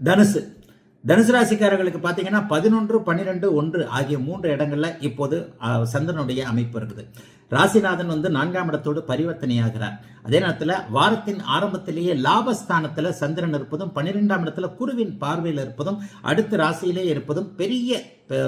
தனுசு. தனுசு ராசிக்காரர்களுக்கு பார்த்தீங்கன்னா பதினொன்று பன்னிரெண்டு ஒன்று ஆகிய மூன்று இடங்களில் இப்போது சந்திரனுடைய அமைப்பு இருக்குது. ராசிநாதன் வந்து நான்காம் இடத்தோடு பரிவர்த்தனையாகிறார். அதே நேரத்தில் வாரத்தின் ஆரம்பத்திலேயே லாபஸ்தானத்தில் சந்திரன் இருப்பதும் பன்னிரெண்டாம் இடத்துல குருவின் பார்வையில் இருப்பதும் அடுத்த ராசியிலே இருப்பதும் பெரிய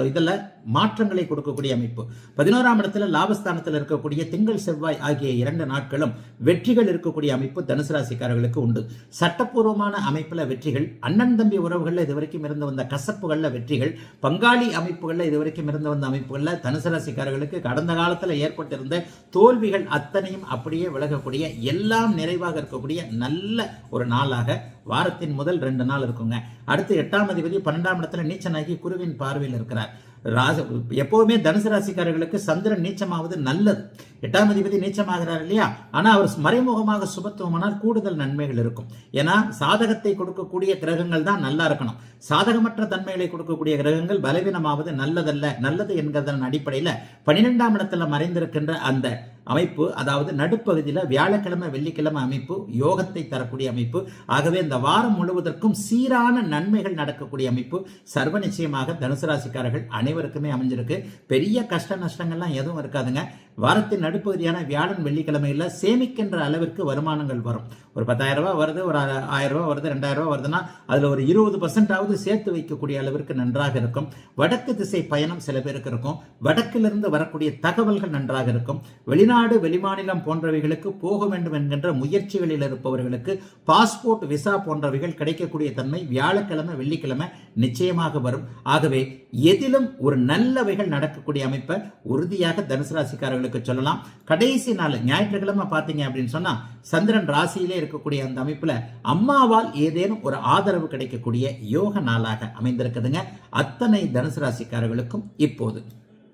இதில் மாற்றங்களை கொடுக்கக்கூடிய அமைப்பு. பதினோராம் இடத்துல லாபஸ்தானத்தில் இருக்கக்கூடிய திங்கள் செவ்வாய் ஆகிய இரண்டு நாட்களும் வெற்றிகள் இருக்கக்கூடிய அமைப்பு தனுசு ராசிக்காரர்களுக்கு உண்டு. சட்டப்பூர்வமான அமைப்பில் வெற்றிகள் அண்ணன் தம்பி உறவுகளில் இதுவரைக்கும் இருந்து வந்த கசப்புகளில் வெற்றிகள் பங்காளி அமைப்புகளில் இதுவரைக்கும் இருந்து வந்த அமைப்புகளில் தனுசு ராசிக்காரர்களுக்கு கடந்த காலத்தில் ஏற்பட்டிருந்த தோல்விகள் அத்தனையும் அப்படியே விலகக்கூடிய எல்லாம் நிறைவாக இருக்கக்கூடிய நல்ல ஒரு நாளாக வாரத்தின் முதல் ரெண்டு நாள் இருக்குங்க. அடுத்து எட்டாம் அதிபதி பன்னெண்டாம் இடத்துல நீச்சனாகி குருவின் பார்வையில் இருக்கும் இருக்கிறார். ராச எப்பவுமே தனுசு ராசிக்காரர்களுக்கு சந்திரன் நீச்சமாவது நல்லது. எட்டாம் அதிபதி நீச்சமாகிறார் இல்லையா? ஆனா அவர் மறைமுகமாக சுபத்துவமானால் கூடுதல் நன்மைகள் இருக்கும். ஏன்னா சாதகத்தை கொடுக்கக்கூடிய கிரகங்கள் தான் நல்லா இருக்கணும். சாதகமற்ற தன்மைகளை கொடுக்கக்கூடிய கிரகங்கள் பலவீனமாவது நல்லதல்ல. நல்லது என்கிறதன் அடிப்படையில் பன்னிரெண்டாம் இடத்துல மறைந்திருக்கின்ற அந்த அமைப்பு அதாவது நடுப்பகுதியில் வியாழக்கிழமை வெள்ளிக்கிழமை அமைப்பு யோகத்தை தரக்கூடிய அமைப்பு. ஆகவே இந்த வாரம் முழுவதற்கும் சீரான நன்மைகள் நடக்கக்கூடிய அமைப்பு. சர்வ நிச்சயமாக தனுசு ராசிக்காரர்கள் அனைவருக்குமே அமைஞ்சிருக்கு. பெரிய கஷ்ட நஷ்டங்கள்லாம் எதுவும் இருக்காதுங்க. வாரத்தின் நடுப்பகுதியான வியாழன் வெள்ளிக்கிழமையில் சேமிக்கின்ற அளவிற்கு வருமானங்கள் வரும். ஒரு பத்தாயிரம் ரூபாய் வருது ஒரு ஆயிரம் ரூபாய் வருது ரெண்டாயிரம் ரூபாய் வருதுன்னா அதில் ஒரு இருபது பர்சன்டாவது சேர்த்து வைக்கக்கூடிய அளவிற்கு நன்றாக இருக்கும். வடக்கு திசை பயணம் சில பேருக்கு இருக்கும். வடக்கிலிருந்து வரக்கூடிய தகவல்கள் நன்றாக இருக்கும். வெளிநாடு வெளிமாநிலம் போன்றவைகளுக்கு போக வேண்டும் என்கின்ற முயற்சிகளில் இருப்பவர்களுக்கு பாஸ்போர்ட் விசா போன்றவைகள் கிடைக்கக்கூடிய தன்மை வியாழக்கிழமை வெள்ளிக்கிழமை நிச்சயமாக வரும். ஆகவே எதிலும் ஒரு நல்லவைகள் நடக்கக்கூடிய அமைப்பை உறுதியாக தனுசு ராசிக்காரர்களுக்கு சொல்லலாம். கடைசி நாள் ஞாயிற்றுக்கிழமை பார்த்தீங்க அப்படின்னு சொன்னா சந்திரன் ராசியிலே இருக்கக்கூடிய அந்த அமைப்புல அம்மாவால் ஏதேனும் ஒரு ஆதரவு கிடைக்கக்கூடிய யோக நாளாக அமைந்திருக்குதுங்க. அத்தனை தனுசு ராசிக்காரர்களுக்கும் இப்போது.